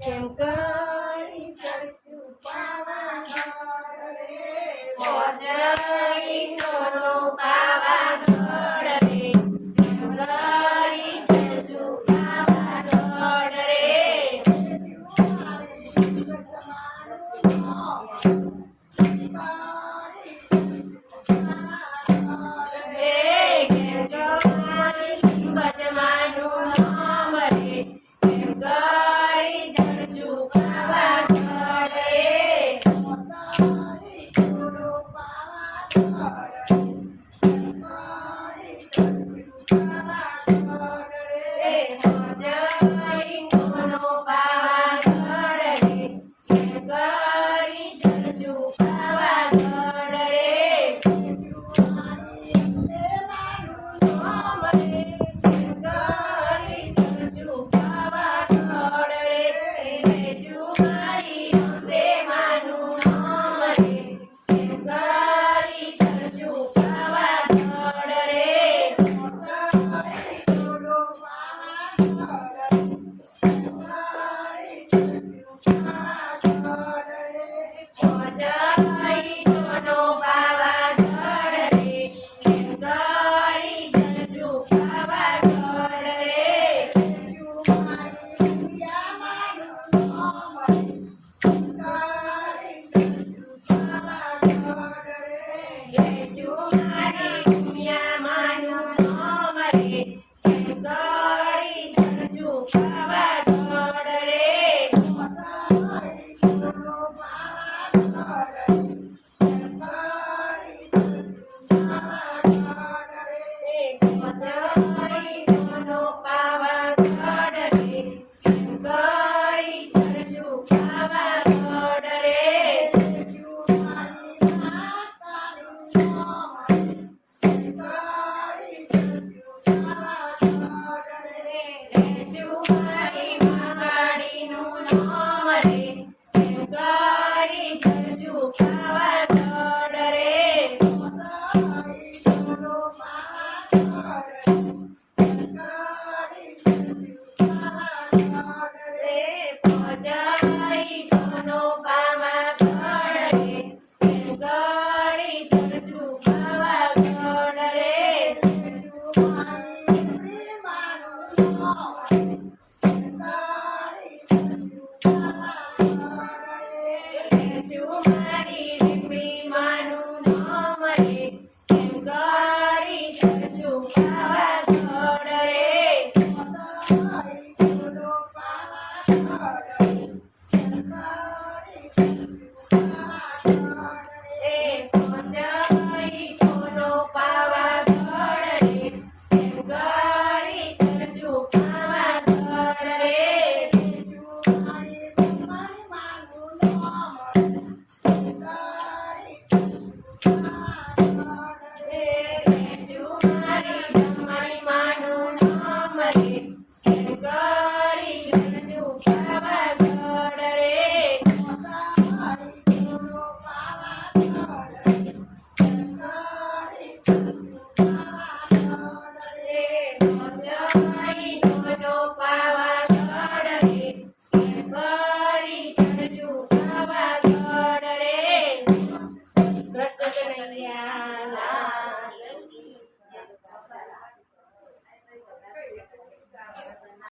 કેમ કરી ચડ્યું પાવાગઢ રે મોજઈ તોનો પાવાગઢ રે કેમ કરી ચડ્યું પાવાગઢ રે રે 娃娃在 Thank you. fire. Yeah.